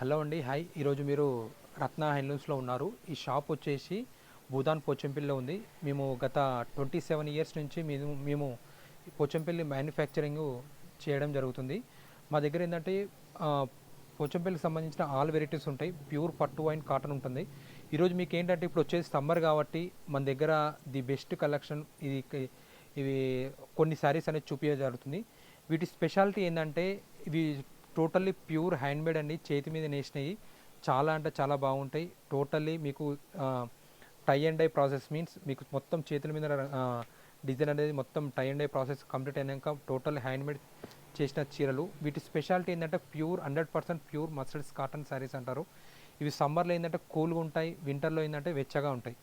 Hello అండి hi. ఈరోజు మీరు రత్న హ్యాండ్లూమ్స్లో ఉన్నారు. ఈ షాప్ వచ్చేసి భూదాన్ పోచంపల్లిలో ఉంది. మేము గత ట్వంటీ సెవెన్ ఇయర్స్ నుంచి మేము మేము పోచంపల్లి మ్యానుఫ్యాక్చరింగ్ చేయడం జరుగుతుంది. మా దగ్గర ఏంటంటే పోచంపల్లికి సంబంధించిన ఆల్ వెరైటీస్ ఉంటాయి. ప్యూర్ పట్టు అండ్ కాటన్ ఉంటుంది. ఈరోజు మీకు ఏంటంటే ఇప్పుడు వచ్చేసి సమ్మర్ కాబట్టి మన దగ్గర ది బెస్ట్ కలెక్షన్ ఇది ఇవి కొన్ని శారీస్ అనేది చూపించడం జరుగుతుంది. వీటి స్పెషాలిటీ ఏంటంటే ఇవి టోటల్లీ ప్యూర్ హ్యాండ్మేడ్ అండి. చేతి మీద నేసినవి చాలా అంటే చాలా బాగుంటాయి. టోటల్లీ మీకు tie and die process means మీకు మొత్తం చేతుల మీద డిజైన్ అనేది మొత్తం tie and die process complete అయినాక టోటల్ హ్యాండ్మేడ్ చేసిన చీరలు. వీటి స్పెషాలిటీ ఏంటంటే pure hundred percent pure mustards cotton saris అంటారు. ఇవి సమ్మర్లో ఏంటంటే కూల్గా ఉంటాయి. వింటర్లో ఏంటంటే వెచ్చగా ఉంటాయి.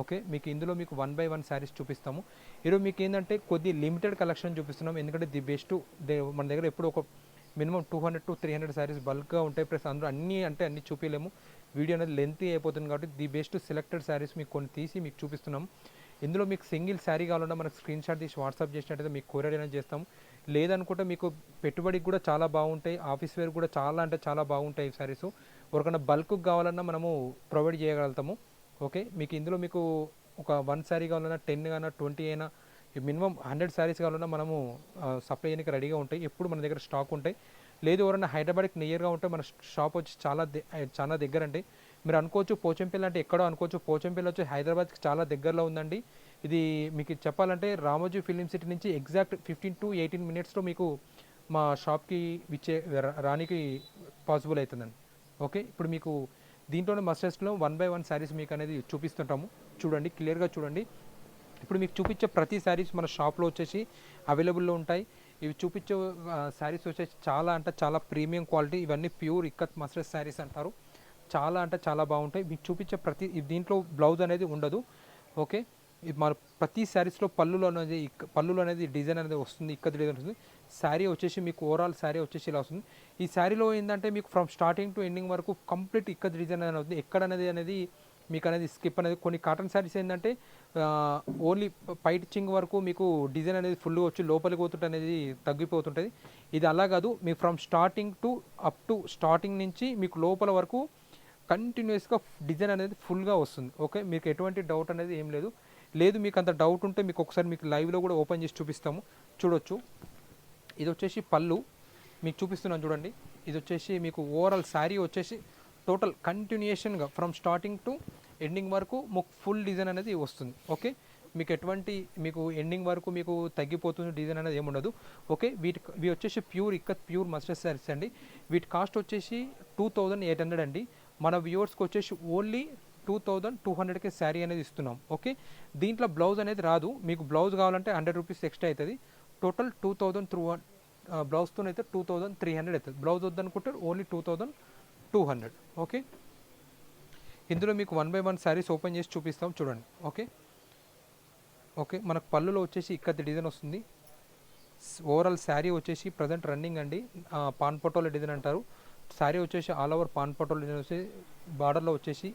ఓకే? మీకు ఇందులో మీకు వన్ బై వన్ శారీస్ చూపిస్తాము. ఈరోజు మీకు ఏంటంటే కొద్ది లిమిటెడ్ కలెక్షన్ చూపిస్తున్నాం. ఎందుకంటే ది బెస్ట్ మన దగ్గర ఎప్పుడు ఒక minimum two hundred to three hundred saris బల్క్గా ఉంటాయి ప్లస్ అందులో అన్నీ అంటే అన్నీ చూపించలేము వీడియో అనేది లెంతీ అయిపోతుంది కాబట్టి ది బెస్ట్ సెలెక్టెడ్ శారీస్ మీకు కొన్ని తీసి మీకు చూపిస్తున్నాం. ఇందులో మీకు సింగిల్ శారీ కావాలన్నా మనకు స్క్రీన్ షాట్ తీసి వాట్సాప్ చేసినట్టయితే మీకు కొరియర్ అయినా చేస్తాం. లేదనుకుంటే మీకు పెట్టుబడికి కూడా చాలా బాగుంటాయి. ఆఫీస్ వేర్ కూడా చాలా అంటే చాలా బాగుంటాయి ఈ శారీస్. ఎవరికైనా బల్క్ కావాలన్నా మనము ప్రొవైడ్ చేయగలుగుతాము. ఓకే? మీకు ఇందులో మీకు ఒక వన్ శారీ కావాలన్నా టెన్ అయినా ట్వంటీ అయినా మినిమం హండ్రెడ్ శారీస్ కావాలన్నా మనము సప్లై చేయడానికి రెడీగా ఉంటాయి. ఎప్పుడు మన దగ్గర స్టాక్ ఉంటాయి. లేదు ఎవరైనా హైదరాబాద్కి నియర్గా ఉంటే మన షాప్ వచ్చి చాలా చాలా దగ్గర అండి మీరు అనుకోవచ్చు పోచంపల్లి అంటే ఎక్కడో అనుకోవచ్చు పోచంపల్లి వచ్చి హైదరాబాద్కి చాలా దగ్గరలో ఉందండి. ఇది మీకు చెప్పాలంటే రామోజీ ఫిలిం సిటీ నుంచి ఎగ్జాక్ట్ ఫిఫ్టీన్ టు ఎయిటీన్ మినిట్స్లో మీకు మా షాప్కి విచ్చే రా- రానికి పాసిబుల్ అవుతుందండి. ఓకే? ఇప్పుడు మీకు దీంట్లోనే మస్టర్స్లో వన్ బై వన్ శారీస్ మీకు అనేది చూపిస్తుంటాము. చూడండి క్లియర్గా చూడండి. ఇప్పుడు మీకు చూపించే ప్రతి శారీస్ మన షాప్లో వచ్చేసి అవైలబుల్లో ఉంటాయి. ఇవి చూపించే శారీస్ వచ్చేసి చాలా అంటే చాలా ప్రీమియం క్వాలిటీ. ఇవన్నీ ప్యూర్ ఇక్కత్ మస్టర్స్ శారీస్ అంటారు. చాలా అంటే చాలా బాగుంటాయి. మీకు చూపించే ప్రతి దీంట్లో బ్లౌజ్ అనేది ఉండదు. ఓకే? మన ప్రతి శారీస్లో పళ్ళులో అనేది ఇక్క- పళ్ళులో అనేది డిజైన్ అనేది వస్తుంది. ఇక్కత్ డిజైన్ వస్తుంది. శారీ వచ్చేసి మీకు ఓవరాల్ శారీ వచ్చేసి ఇలా వస్తుంది. ఈ శారీలో ఏంటంటే మీకు ఫ్రమ్ స్టార్టింగ్ టు ఎండింగ్ వరకు కంప్లీట్ ఇక్కత్ డిజైన్ అనేది అవుతుంది ఎక్కడ అనేది అనేది మీకు అనేది స్కిప్ అనేది కొన్ని కాటన్ శారీస్ ఏంటంటే ఓన్లీ పైట్ చింగ్ వరకు మీకు డిజైన్ అనేది ఫుల్గా వచ్చి లోపలికి పోతుంటే అనేది తగ్గిపోతుంటుంది. ఇది అలా కాదు మీకు from starting to up to starting నుంచి మీకు లోపల వరకు కంటిన్యూస్గా డిజైన్ అనేది ఫుల్గా వస్తుంది. ఓకే మీకు ఎటువంటి డౌట్ అనేది ఏం లేదు. లేదు మీకు అంత డౌట్ ఉంటే మీకు ఒకసారి మీకు లైవ్లో కూడా ఓపెన్ చేసి చూపిస్తాము. చూడొచ్చు. ఇది వచ్చేసి పళ్ళు. మీకు చూపిస్తున్నాను చూడండి. ఇది వచ్చేసి మీకు ఓవరాల్ శారీ వచ్చేసి టోటల్ కంటిన్యూషన్గా ఫ్రమ్ స్టార్టింగ్ టు ఎండింగ్ వరకు మీకు ఫుల్ డిజైన్ అనేది వస్తుంది. ఓకే మీకు ఎటువంటి మీకు ఎండింగ్ వరకు మీకు తగ్గిపోతుంది డిజైన్ అనేది ఏముండదు ఓకే వీటి ఇవి వచ్చేసి pure ikat pure mustard saris అండి. వీటి కాస్ట్ వచ్చేసి టూ థౌజండ్ ఎయిట్ హండ్రెడ్ అండి. మన వ్యూవర్స్కి వచ్చేసి ఓన్లీ టూ థౌజండ్ టూ హండ్రెడ్కి శారీ అనేది ఇస్తున్నాం. ఓకే దీంట్లో బ్లౌజ్ అనేది రాదు. మీకు బ్లౌజ్ కావాలంటే హండ్రెడ్ రూపీస్ ఎక్స్ట్రా అవుతుంది టోటల్ టూ థౌజండ్ త్రూ బ్లౌజ్తో అయితే టూ థౌజండ్ త్రీ హండ్రెడ్ అవుతుంది బ్లౌజ్ వద్దనుకుంటే only two thousand two hundred okay ఇందులో మీకు one by one saris open చేసి చూపిస్తాం చూడండి. ఓకే ఓకే మనకు పళ్ళులో వచ్చేసి ఇక్కడ డిజైన్ వస్తుంది. ఓవరాల్ శారీ వచ్చేసి ప్రజెంట్ రన్నింగ్ అండి. పాన్ పొటోల డిజైన్ అంటారు. శారీ వచ్చేసి all over pan patola design వచ్చి బార్డర్లో వచ్చేసి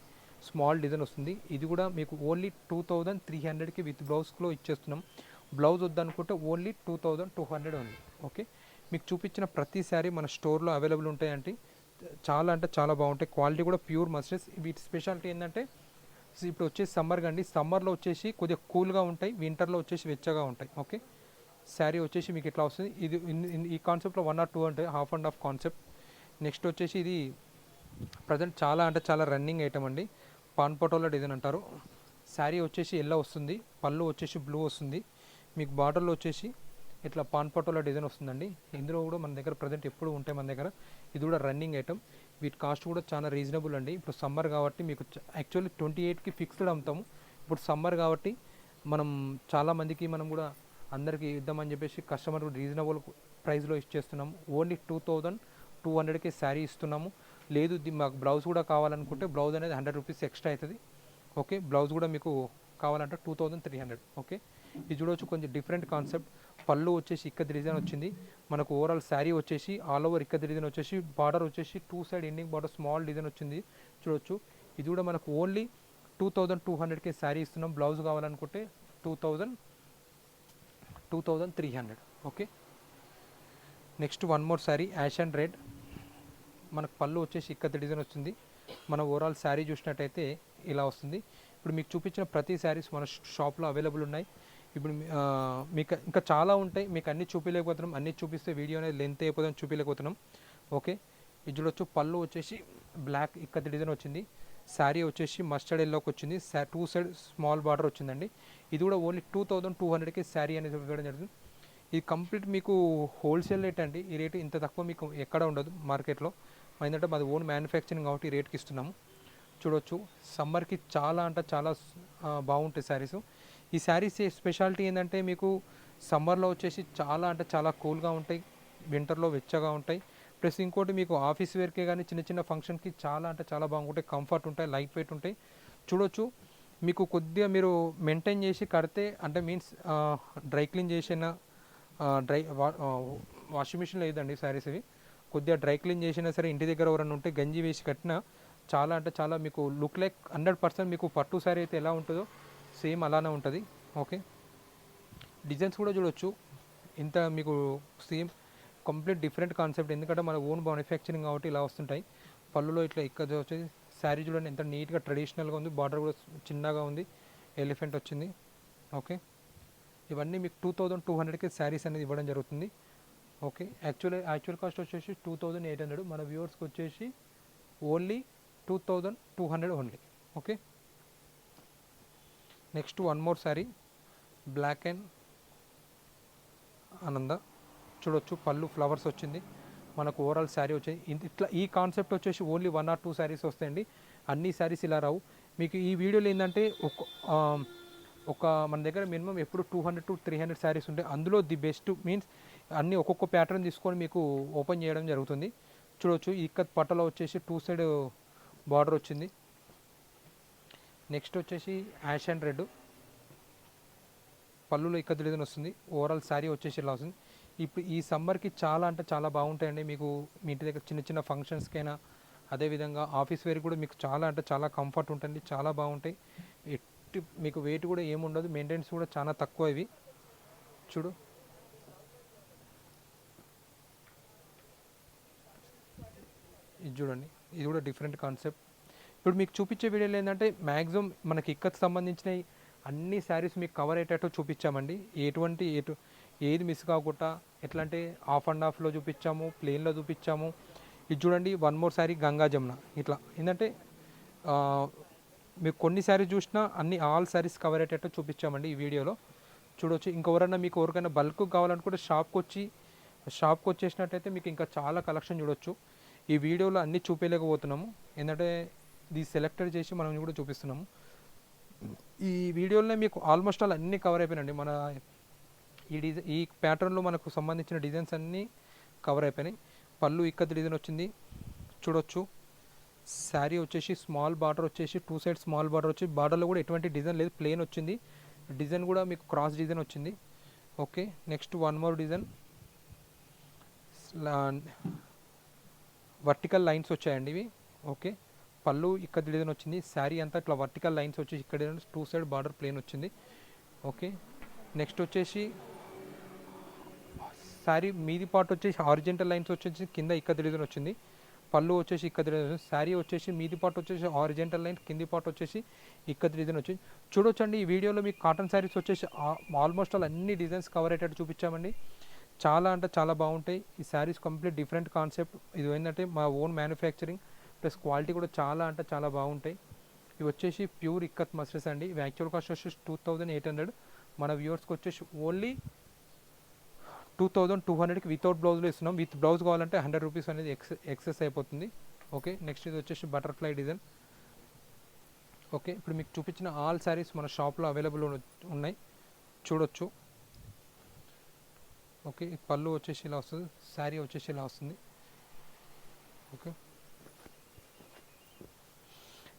స్మాల్ డిజైన్ వస్తుంది. ఇది కూడా మీకు ఓన్లీ టూ థౌజండ్ త్రీ హండ్రెడ్కి విత్ బ్లౌజ్లో ఇచ్చేస్తున్నాం. బ్లౌజ్ వద్దనుకుంటే only two thousand two hundred ఉంది. ఓకే మీకు చూపించిన ప్రతి శారీ మన స్టోర్లో అవైలబుల్ ఉంటాయండి. చాలా అంటే చాలా బాగుంటాయి. క్వాలిటీ కూడా ప్యూర్ మస్టర్స్ వీటి స్పెషాలిటీ ఏంటంటే ఇప్పుడు వచ్చేసి సమ్మర్ కండి. సమ్మర్లో వచ్చేసి కొద్దిగా కూల్గా ఉంటాయి. వింటర్లో వచ్చేసి వెచ్చగా ఉంటాయి. ఓకే శారీ వచ్చేసి మీకు ఇట్లా వస్తుంది? ఇది ఈ కాన్సెప్ట్లో వన్ ఆర్ టూ అంటే half and half concept next వచ్చేసి ఇది ప్రజెంట్ చాలా అంటే చాలా రన్నింగ్ ఐటమ్ అండి. పాన్ పటోలా డిజైన్ అంటారు. శారీ వచ్చేసి ఎల్లో వస్తుంది. పళ్ళు వచ్చేసి బ్లూ వస్తుంది. మీకు బార్డర్లో వచ్చేసి ఇట్లా పాన్ పటోలా డిజైన్ వస్తుందండి. ఇందులో కూడా మన దగ్గర ప్రజెంట్ ఎప్పుడు ఉంటాయి మన దగ్గర. ఇది కూడా రన్నింగ్ ఐటమ్ వీటి కాస్ట్ కూడా చాలా రీజనబుల్ అండి. ఇప్పుడు సమ్మర్ కాబట్టి మీకు యాక్చువల్లీ ట్వంటీ ఎయిట్కి ఫిక్స్డ్ అమ్ముతాము. ఇప్పుడు సమ్మర్ కాబట్టి మనం చాలామందికి మనం కూడా అందరికీ ఇద్దామని చెప్పేసి కస్టమర్ రీజనబుల్ ప్రైస్లో ఇచ్చేస్తున్నాము ఓన్లీ టూ థౌజండ్ టూ హండ్రెడ్కి శారీ ఇస్తున్నాము. లేదు మాకు బ్లౌజ్ కూడా కావాలనుకుంటే బ్లౌజ్ అనేది హండ్రెడ్ రూపీస్ ఎక్స్ట్రా అవుతుంది. ఓకే బ్లౌజ్ కూడా మీకు కావాలంటే two thousand three hundred okay ఇది చూడవచ్చు కొంచెం డిఫరెంట్ కాన్సెప్ట్ పళ్ళు వచ్చేసి ఇక్కది డిజైన్ వచ్చింది. మనకు ఓవరాల్ శారీ వచ్చేసి ఆల్ ఓవర్ ఇక్కడి డిజైన్ వచ్చేసి బార్డర్ వచ్చేసి two side ending border small design వచ్చింది. చూడొచ్చు. ఇది కూడా మనకు ఓన్లీ టూ థౌజండ్ టూ హండ్రెడ్కి శారీ ఇస్తున్నాం. బ్లౌజ్ కావాలనుకుంటే two thousand two thousand three hundred okay next one more sari ash and red మనకు పళ్ళు వచ్చేసి ఇక్కది డిజైన్ వచ్చింది. మన ఓవరాల్ శారీ చూసినట్టయితే ఇలా వస్తుంది. ఇప్పుడు మీకు చూపించిన ప్రతి శారీస్ మన షాప్లో అవైలబుల్ ఉన్నాయి. ఇప్పుడు మీకు ఇంకా చాలా ఉంటాయి. మీకు అన్ని చూపించలేకపోతున్నాం అన్ని చూపిస్తే వీడియో అనేది లెంత్ అయిపోతుందని చూపించలేకపోతున్నాం ఓకే? ఇది చూడొచ్చు. పళ్ళు వచ్చేసి బ్లాక్ ఇక్కడ డిజైన్ వచ్చింది. శారీ వచ్చేసి మస్టర్డ్ ఎల్లోకి వచ్చింది. టూ సైడ్ స్మాల్ బార్డర్ వచ్చిందండి. ఇది కూడా ఓన్లీ టూ థౌజండ్ టూ హండ్రెడ్కి శారీ అనేది ఇవ్వడం జరుగుతుంది. ఇది కంప్లీట్ మీకు హోల్సేల్ రేట్ అండి. ఈ రేటు ఇంత తక్కువ మీకు ఎక్కడ ఉండదు మార్కెట్లో ఏంటంటే మాది ఓన్ మ్యానుఫ్యాక్చరింగ్ కాబట్టి ఈ రేట్కి ఇస్తున్నాము. చూడొచ్చు. సమ్మర్కి చాలా అంటే చాలా బాగుంటాయి శారీస్. ఈ శారీస్ స్పెషాలిటీ ఏంటంటే మీకు సమ్మర్లో వచ్చేసి చాలా అంటే చాలా కూల్గా ఉంటాయి వింటర్లో వెచ్చగా ఉంటాయి. ప్లస్ ఇంకోటి మీకు ఆఫీస్ వేర్కే కానీ చిన్న చిన్న ఫంక్షన్కి చాలా అంటే చాలా బాగుంటాయి కంఫర్ట్ ఉంటాయి లైట్ వెయిట్ ఉంటాయి. చూడొచ్చు మీకు కొద్దిగా మీరు మెయింటైన్ చేసి కడితే అంటే మీన్స్ డ్రై క్లీన్ చేసిన డ్రై వాషింగ్ మిషన్ లేదండి శారీస్ ఇవి? కొద్దిగా డ్రై క్లీన్ చేసినా సరే ఇంటి దగ్గర ఎవరైనా ఉంటే గంజి వేసి కట్టినా చాలా అంటే చాలా మీకు లుక్ లైక్ హండ్రెడ్ పర్సెంట్ మీకు పట్టు శారీ అయితే ఎలా ఉంటుందో సేమ్ అలానే ఉంటుంది. ఓకే. డిజైన్స్ కూడా చూడొచ్చు. ఇంత మీకు సేమ్ కంప్లీట్ డిఫరెంట్ కాన్సెప్ట్. ఎందుకంటే మన ఓన్ మ్యానుఫ్యాక్చరింగ్ కాబట్టి ఇలా వస్తుంటాయి. పళ్ళులో ఇట్లా ఇక్కడ వచ్చేసి శారీ చూడండి ఎంత నీట్గా ట్రెడిషనల్గా ఉంది. బార్డర్ కూడా చిన్నగా ఉంది. ఎలిఫెంట్ వచ్చింది. ఓకే. ఇవన్నీ మీకు టూ థౌజండ్ టూ హండ్రెడ్కి శారీస్ అనేది ఇవ్వడం జరుగుతుంది. ఓకే. యాక్చువల్ యాక్చువల్ కాస్ట్ వచ్చేసి టూ థౌజండ్ ఎయిట్ హండ్రెడ్. మన వ్యూవర్స్కి వచ్చేసి only two thousand two hundred only. Okay. Next one more sari black and ఆనంద చూడొచ్చు పళ్ళు ఫ్లవర్స్ వచ్చింది. మనకు ఓవరాల్ శారీ వచ్చాయి. ఇట్లా ఈ కాన్సెప్ట్ వచ్చేసి only one or two saris వస్తాయండి. అన్ని శారీస్ ఇలా రావు. మీకు ఈ వీడియోలో ఏంటంటే ఒక ఒక మన దగ్గర మినిమం ఎప్పుడు two hundred to three hundred saris ఉంటాయి అందులో ది బెస్ట్ మీన్స్ అన్ని ఒక్కొక్క ప్యాటర్న్ తీసుకొని మీకు ఓపెన్ చేయడం జరుగుతుంది. చూడొచ్చు ఈ పట్టలో వచ్చేసి టూ సైడ్ బార్డర్ వచ్చింది. నెక్స్ట్ వచ్చేసి యాష్ అండ్ రెడ్. పళ్ళులో ఇక్కడ డిజైన్ వస్తుంది. ఓవరాల్ శారీ వచ్చేసి ఇలా వస్తుంది. ఇప్పుడు ఈ సమ్మర్కి చాలా అంటే చాలా బాగుంటాయండి. మీకు మీ ఇంటి దగ్గర చిన్న చిన్న ఫంక్షన్స్కైనా అదేవిధంగా ఆఫీస్ వేర్ కూడా మీకు చాలా అంటే చాలా కంఫర్ట్ ఉంటుంది. చాలా బాగుంటాయి. ఎట్టి మీకు వెయిట్ కూడా ఏముండదు మెయింటెనెన్స్ కూడా చాలా తక్కువ ఇవి. చూడు. ఇది చూడండి. ఇది కూడా డిఫరెంట్ కాన్సెప్ట్ ఇప్పుడు మీకు చూపించే వీడియోలు ఏంటంటే మ్యాక్సిమం మనకి ఇక్కత్ సంబంధించిన అన్ని శారీస్ మీకు కవర్ అయ్యేటట్టు చూపించామండి. ఎటువంటి ఎటు ఏది మిస్ కాకుండా ఎట్లా అంటే హాఫ్ అండ్ హాఫ్లో చూపించాము ప్లేన్లో చూపించాము. ఇది చూడండి వన్ మోర్ శారీ గంగా జమున. ఇట్లా. ఏంటంటే మీకు కొన్ని శారీస్ చూసినా అన్ని ఆల్ శారీస్ కవర్ అయ్యేటట్టు చూపించామండి ఈ వీడియోలో. చూడొచ్చు. ఇంకెవరన్నా మీకు ఎవరికైనా బల్క్ కావాలనుకుంటే షాప్కి వచ్చి షాప్కి వచ్చేసినట్టయితే మీకు ఇంకా చాలా కలెక్షన్ చూడొచ్చు. ఈ వీడియోలో అన్నీ చూపించలేకపోతున్నాము ఏంటంటే ఇది సెలెక్టెడ్ చేసి మనం కూడా చూపిస్తున్నాము. ఈ వీడియోలోనే మీకు ఆల్మోస్ట్ ఆల్ అన్నీ కవర్ అయిపోయినండి మన ఈ డిజైన్ ఈ ప్యాటర్న్లో మనకు సంబంధించిన డిజైన్స్ అన్నీ కవర్ అయిపోయినాయి. పళ్ళు ఇక్కత్ డిజైన్ వచ్చింది. చూడొచ్చు. శారీ వచ్చేసి స్మాల్ బార్డర్ వచ్చేసి టూ సైడ్ స్మాల్ బార్డర్ వచ్చి బార్డర్లో కూడా ఎటువంటి డిజైన్ లేదు. ప్లేన్ వచ్చింది. డిజైన్ కూడా మీకు క్రాస్ డిజైన్ వచ్చింది. Okay. Next one more design. Vertical lines వచ్చాయండి ఇవి. ఓకే. పళ్ళు ఇక్కడ డిజైన్ వచ్చింది శారీ అంతా ఇట్లా వర్టికల్ లైన్స్ వచ్చి ఇక్కడ టూ సైడ్ బార్డర్ ప్లేన్ వచ్చింది. ఓకే నెక్స్ట్ వచ్చేసి శారీ మీది పార్ట్ వచ్చేసి హారిజెంటల్ లైన్స్ వచ్చేసి కింద ఇక్కడ డిజైన్ వచ్చింది. పళ్ళు వచ్చేసి ఇక్కడ డిజైన్ శారీ వచ్చేసి మీది పార్ట్ వచ్చేసి హారిజెంటల్ లైన్ కింది పార్ట్ వచ్చేసి ఇక్కడ డిజైన్ వచ్చింది. చూడొచ్చండి ఈ వీడియోలో మీకు కాటన్ శారీస్ వచ్చేసి ఆల్మోస్ట్ ఆల్ అన్ని డిజైన్స్ కవర్ అయ్యేటట్టు చూపించామండి. చాలా అంటే చాలా బాగుంటాయి. ఈ శారీస్ కంప్లీట్ డిఫరెంట్ కాన్సెప్ట్ ఇది ఏంటంటే మా ఓన్ మ్యానుఫ్యాక్చరింగ్ ప్లస్ క్వాలిటీ కూడా చాలా అంటే చాలా బాగుంటాయి. ఇవి వచ్చేసి ప్యూర్ ఇక్కత్ మస్టర్స్ అండి. ఇవి యాక్చువల్ కాస్ట్ వచ్చేసి టూ థౌజండ్ ఎయిట్ హండ్రెడ్. మన వ్యూవర్స్కి వచ్చేసి ఓన్లీ టూ థౌజండ్ టూ హండ్రెడ్కి వితౌట్ బ్లౌజ్లో ఇస్తున్నాం విత్ బ్లౌజ్ కావాలంటే హండ్రెడ్ రూపీస్ అనేది ఎక్స్ ఎక్సెస్ అయిపోతుంది. ఓకే నెక్స్ట్ ఇది వచ్చేసి బటర్ఫ్లై డిజైన్. ఓకే ఇప్పుడు మీకు చూపించిన ఆల్ శారీస్ మన షాప్లో అవైలబుల్ ఉన్నాయి. చూడొచ్చు. ఓకే పళ్ళు వచ్చేసి ఇలా వస్తుంది. శారీ వచ్చేసి ఇలా వస్తుంది. ఓకే.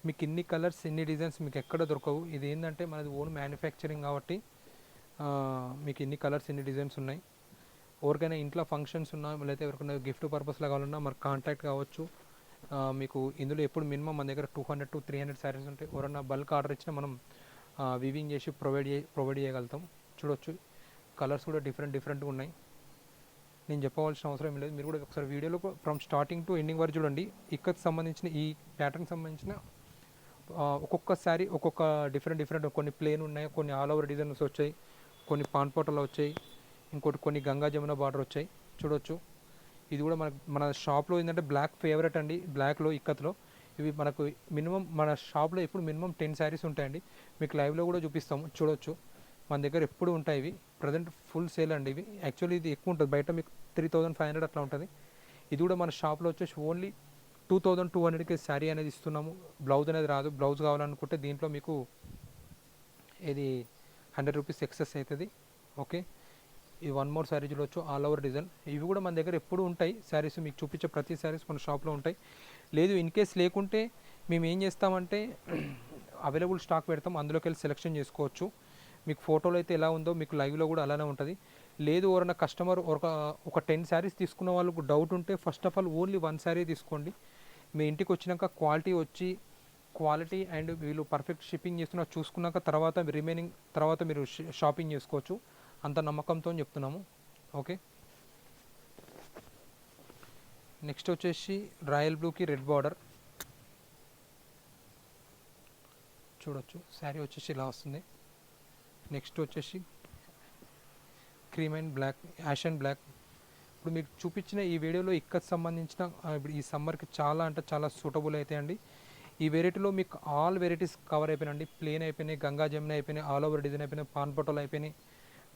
మీకు ఇన్ని కలర్స్ ఇన్ని డిజైన్స్ మీకు ఎక్కడ దొరకవు. ఇది ఏంటంటే మనది ఓన్ మ్యానుఫ్యాక్చరింగ్ కాబట్టి మీకు ఇన్ని కలర్స్ ఇన్ని డిజైన్స్ ఉన్నాయి. ఎవరికైనా ఇంట్లో ఫంక్షన్స్ ఉన్నా లేకపోతే ఎవరికైనా గిఫ్ట్ పర్పస్లో కావాలన్నా మరి కాంటాక్ట్ కావచ్చు. మీకు ఇందులో ఎప్పుడు మినిమం మన దగ్గర two hundred to three hundred saris ఉంటాయి. ఎవరన్నా బల్క్ ఆర్డర్ ఇచ్చినా మనం వివింగ్ చేసి ప్రొవైడ్ చే ప్రొవైడ్ చేయగలుగుతాం. చూడొచ్చు. కలర్స్ కూడా డిఫరెంట్ డిఫరెంట్గా ఉన్నాయి. నేను చెప్పవలసిన అవసరం ఏం లేదు. మీరు కూడా ఒకసారి వీడియోలో ఫ్రమ్ స్టార్టింగ్ టు ఎండింగ్ వరకు చూడండి. ఇక్కడికి సంబంధించిన ఈ ప్యాటర్న్కి సంబంధించిన ఒక్కొక్క శారీ ఒక్కొక్క డిఫరెంట్ డిఫరెంట్ కొన్ని ప్లేన్ ఉన్నాయి కొన్ని ఆల్ ఓవర్ డిజైన్స్ వచ్చాయి కొన్ని పాన్ పోటలు వచ్చాయి ఇంకోటి కొన్ని గంగా జమున బార్డర్ వచ్చాయి చూడొచ్చు. ఇది కూడా మన మన షాప్లో ఏంటంటే బ్లాక్ ఫేవరెట్ అండి బ్లాక్లో ఇక్కత్లో. ఇవి మనకు మినిమం మన షాప్లో ఎప్పుడు మినిమం టెన్ శారీస్ ఉంటాయండి. మీకు లైవ్లో కూడా చూపిస్తాము చూడొచ్చు. మన దగ్గర ఎప్పుడు ఉంటాయి ఇవి. ప్రజెంట్ ఫుల్ సేల్ అండి ఇవి. యాక్చువల్లీ ఇది ఎక్కువ ఉంటుంది బయట మీకు త్రీ థౌజండ్ ఫైవ్ హండ్రెడ్ అట్లా ఉంటుంది. ఇది కూడా మన షాప్లో వచ్చేసి ఓన్లీ టూ థౌజండ్ టూ హండ్రెడ్కి శారీ అనేది ఇస్తున్నాము. బ్లౌజ్ అనేది రాదు. బ్లౌజ్ కావాలనుకుంటే దీంట్లో మీకు ఇది హండ్రెడ్ రూపీస్ ఎక్సెస్ అవుతుంది. ఓకే? ఈ వన్ మోర్ శారీ చూడవచ్చు ఆల్ ఓవర్ డిజైన్. ఇవి కూడా మన దగ్గర ఎప్పుడు ఉంటాయి. శారీస్ మీకు చూపించే ప్రతి శారీస్ మన షాప్లో ఉంటాయి. లేదు ఇన్ కేస్ లేకుంటే మేము ఏం చేస్తామంటే అవైలబుల్ స్టాక్ పెడతాం. అందులోకి వెళ్ళి సెలెక్షన్ చేసుకోవచ్చు. మీకు ఫోటోలో అయితే ఎలా ఉందో మీకు లైవ్లో కూడా అలానే ఉంటుంది. లేదు ఎవరైనా కస్టమర్ ఒక ఒక టెన్ శారీస్ తీసుకున్న వాళ్ళకు డౌట్ ఉంటే first of all only one sari తీసుకోండి. మీ ఇంటికి వచ్చినాక క్వాలిటీ వచ్చి క్వాలిటీ అండ్ వీళ్ళు పర్ఫెక్ట్ షిప్పింగ్ చేస్తున్నా చూసుకున్నాక తర్వాత రిమైనింగ్ తర్వాత మీరు షాపింగ్ చేసుకోవచ్చు. అంత నమ్మకంతో చెప్తున్నాము. ఓకే? నెక్స్ట్ వచ్చేసి రాయల్ బ్లూకి రెడ్ బార్డర్. చూడొచ్చు. శారీ వచ్చేసి ఇలా వస్తుంది. నెక్స్ట్ వచ్చేసి cream and black ash and black. ఇప్పుడు మీకు చూపించిన ఈ వీడియోలో ఇక్కడ సంబంధించిన ఇప్పుడు ఈ సమ్మర్కి చాలా అంటే చాలా సూటబుల్ అయితే అండి ఈ వెరైటీలో మీకు ఆల్ వెరైటీస్ కవర్ అయిపోయినాయండి. ప్లేన్ అయిపోయినాయి గంగా జమున అయిపోయినాయి ఆల్ ఓవర్ డిజైన్ అయిపోయినాయి పాన్ పటోలు అయిపోయినాయి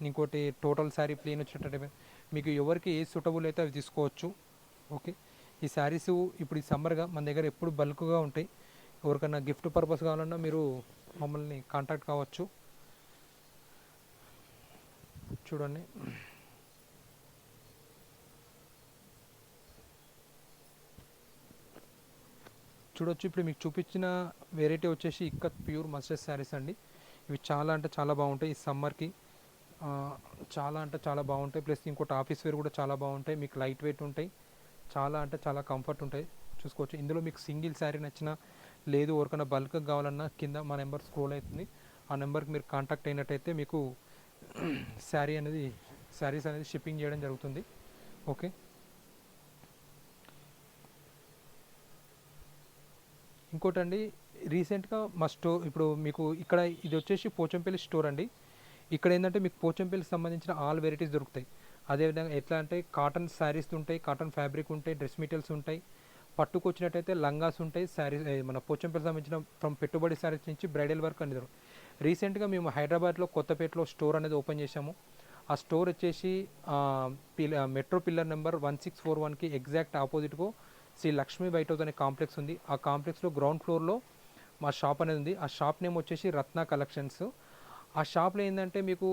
ఇంకోటి టోటల్ శారీ ప్లేన్ వచ్చేటట్టు మీకు ఎవరికి ఏ సూటబుల్ అయితే అవి తీసుకోవచ్చు ఓకే? ఈ శారీస్ ఇప్పుడు ఈ సమ్మర్గా మన దగ్గర ఎప్పుడు బల్క్గా ఉంటాయి. ఎవరికైనా గిఫ్ట్ పర్పస్ కావాలన్నా మీరు మమ్మల్ని కాంటాక్ట్ కావచ్చు. చూడండి. చూడొచ్చు. ఇప్పుడు మీకు చూపించిన వెరైటీ వచ్చేసి ఇక్కత్ ప్యూర్ మస్టర్డ్ శారీస్ అండి. ఇవి చాలా అంటే చాలా బాగుంటాయి. ఈ సమ్మర్కి చాలా అంటే చాలా బాగుంటాయి. ప్లస్ ఇంకోటి ఆఫీస్ వేర్ కూడా చాలా బాగుంటాయి. మీకు లైట్ వెయిట్ ఉంటాయి. చాలా అంటే చాలా కంఫర్ట్ ఉంటాయి. చూసుకోవచ్చు. ఇందులో మీకు సింగిల్ శారీ నచ్చినా లేదు ఎవరికైనా బల్క్ కావాలన్నా కింద మా నెంబర్ స్క్రోల్ అవుతుంది. ఆ నెంబర్కి మీరు కాంటాక్ట్ అయినట్టయితే మీకు శారీ అనేది శారీస్ అనేది షిప్పింగ్ చేయడం జరుగుతుంది. ఓకే? ఇంకోటండి రీసెంట్గా మా స్టోర్ ఇప్పుడు మీకు ఇక్కడ ఇది వచ్చేసి పోచంపల్లి స్టోర్ అండి. ఇక్కడ ఏంటంటే మీకు పోచంపల్లికి సంబంధించిన ఆల్ వెరైటీస్ దొరుకుతాయి. అదేవిధంగా ఎట్లా అంటే కాటన్ శారీస్ ఉంటాయి కాటన్ ఫ్యాబ్రిక్ ఉంటాయి డ్రెస్ మెటీరియల్స్ ఉంటాయి. పట్టుకు వచ్చినట్టయితే లంగాస్ ఉంటాయి శారీస్ మన పోచంపల్లి సంబంధించిన ఫ్రమ్ పెట్టుబడి శారీస్ నుంచి బ్రైడల్ వర్క్ అనేది రీసెంట్గా మేము హైదరాబాద్లో కొత్తపేటలో స్టోర్ అనేది ఓపెన్ చేశాము. ఆ స్టోర్ వచ్చేసి పిల్ల metro pillar number one six four వన్కి ఎగ్జాక్ట్ ఆపోజిట్కు శ్రీ లక్ష్మీ బైట్ హౌస్ అనే కాంప్లెక్స్ ఉంది. ఆ కాంప్లెక్స్లో గ్రౌండ్ ఫ్లోర్లో మా షాప్ అనేది ఉంది. ఆ షాప్ నేమ్ వచ్చేసి రత్న కలెక్షన్స్. ఆ షాప్లో ఏంటంటే మీకు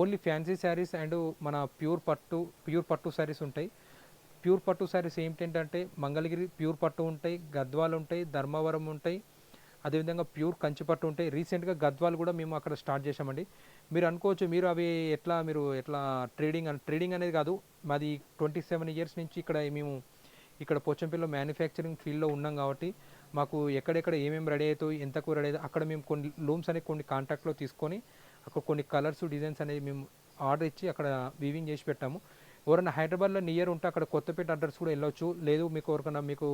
ఓన్లీ ఫ్యాన్సీ శారీస్ అండ్ మన ప్యూర్ పట్టు ప్యూర్ పట్టు శారీస్ ఉంటాయి. ప్యూర్ పట్టు శారీస్ ఏంటంటే మంగళగిరి ప్యూర్ పట్టు ఉంటాయి గద్వాలు ఉంటాయి ధర్మవరం ఉంటాయి. అదేవిధంగా ప్యూర్ కంచి పట్టు ఉంటాయి. రీసెంట్గా గద్వాలు కూడా మేము అక్కడ స్టార్ట్ చేసామండి మీరు అనుకోవచ్చు మీరు అవి ఎట్లా మీరు ఎట్లా ట్రేడింగ్ అని ట్రేడింగ్ అనేది కాదు. మాది ట్వంటీ సెవెన్ ఇయర్స్ నుంచి ఇక్కడ మేము ఇక్కడ పోచంపల్లిలో మ్యానుఫ్యాక్చరింగ్ ఫీల్డ్లో ఉన్నాం కాబట్టి మాకు ఎక్కడెక్కడ ఏమేమి రెడీ అవుతాయి ఎంతకు రెడీ అవుతుంది అక్కడ మేము కొన్ని లూమ్స్ అనేవి కొన్ని కాంటాక్ట్లో తీసుకొని అక్కడ కొన్ని కలర్స్ డిజైన్స్ అనేవి మేము ఆర్డర్ ఇచ్చి అక్కడ వీవింగ్ చేసి పెట్టాము. ఎవరైనా హైదరాబాద్లో నియర్ ఉంటే అక్కడ కొత్తపేట అడ్రస్ కూడా వెళ్ళొచ్చు. లేదు మీకు ఎవరికైనా మీకు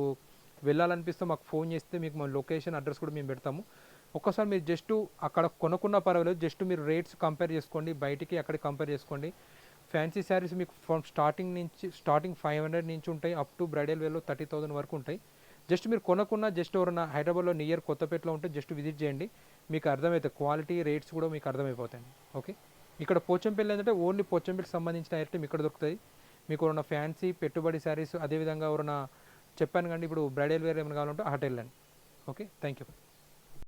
వెళ్ళాలనిపిస్తే మాకు ఫోన్ చేస్తే మీకు మా లొకేషన్ అడ్రస్ కూడా మేము పెడతాము. ఒక్కసారి మీరు జస్ట్ అక్కడ కొనుక్కున్న పర్వాలేదు. జస్ట్ మీరు రేట్స్ కంపేర్ చేసుకోండి బయటికి అక్కడ కంపేర్ చేసుకోండి. ఫ్యాన్సీ శారీస్ మీకు ఫ్రమ్ స్టార్టింగ్ నుంచి స్టార్టింగ్ ఫైవ్ హండ్రెడ్ నుంచి ఉంటాయి అప్ టు బ్రైడల్ వేలో థర్టీ థౌసండ్ వరకు ఉంటాయి. జస్ట్ మీరు కొనకున్న జస్ట్ ఎవరైనా హైదరాబాద్లో నియర్ కొత్తపేటలో ఉంటే జస్ట్ విజిట్ చేయండి. మీకు అర్థమవుతుంది క్వాలిటీ రేట్స్ కూడా మీకు అర్థమైపోతాయి. ఓకే? ఇక్కడ పోచంపల్లి ఏంటంటే ఓన్లీ పోచంపల్లికి సంబంధించిన ఐటమ్ ఇక్కడ దొరుకుతాయి. మీకు ఎవరైనా ఫ్యాన్సీ పెట్టుబడి శారీస్ అదేవిధంగా ఎవరైనా చెప్పాను కానీ ఇప్పుడు బ్రైడల్ వేర్ ఏమైనా కావాలంటే అటు వెళ్ళండి ఓకే? Thank you.